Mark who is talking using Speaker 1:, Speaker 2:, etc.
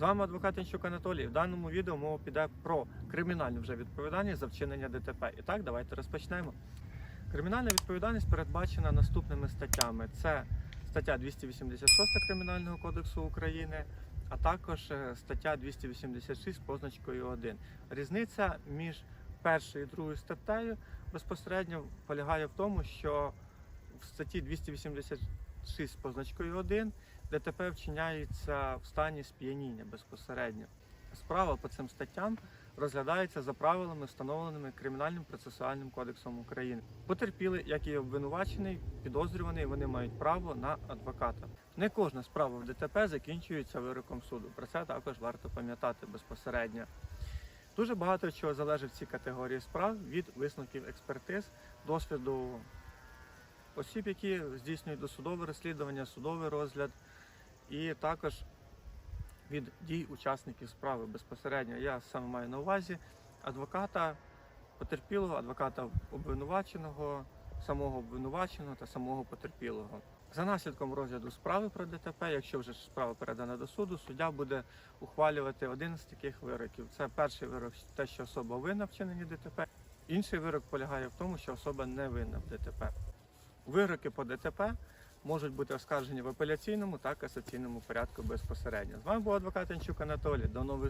Speaker 1: З вами адвокат Інчук Анатолій. В даному відео мова піде про кримінальну вже відповідальність за вчинення ДТП. І так, давайте розпочнемо. Кримінальна відповідальність передбачена наступними статтями: це стаття 286 Кримінального кодексу України, а також е, стаття 286 з позначкою 1. Різниця між першою і другою статтею безпосередньо полягає в тому, що в статті 286 з позначкою 1 ДТП вчиняється в стані сп'яніння безпосередньо. Справа по цим статтям розглядається за правилами, встановленими Кримінальним процесуальним кодексом України. Потерпіли, як і обвинувачений, підозрюваний, вони мають право на адвоката. Не кожна справа в ДТП закінчується вироком суду. Про це також варто пам'ятати безпосередньо. Дуже багато чого залежить в цій категорії справ від висновків експертиз, досвіду осіб, які здійснюють досудове розслідування, судовий розгляд, і також від дій учасників справи безпосередньо. Я саме маю на увазі адвоката потерпілого, адвоката обвинуваченого, самого обвинуваченого та самого потерпілого. За наслідком розгляду справи про ДТП, якщо вже справа передана до суду, суддя буде ухвалювати один з таких вироків. Це перший вирок те, що особа винна в вчиненні ДТП. Інший вирок полягає в тому, що особа не винна в ДТП. Вироки по ДТП можуть бути оскаржені в апеляційному та касаційному порядку безпосередньо. З вами був адвокат Янчук Анатолій. До нових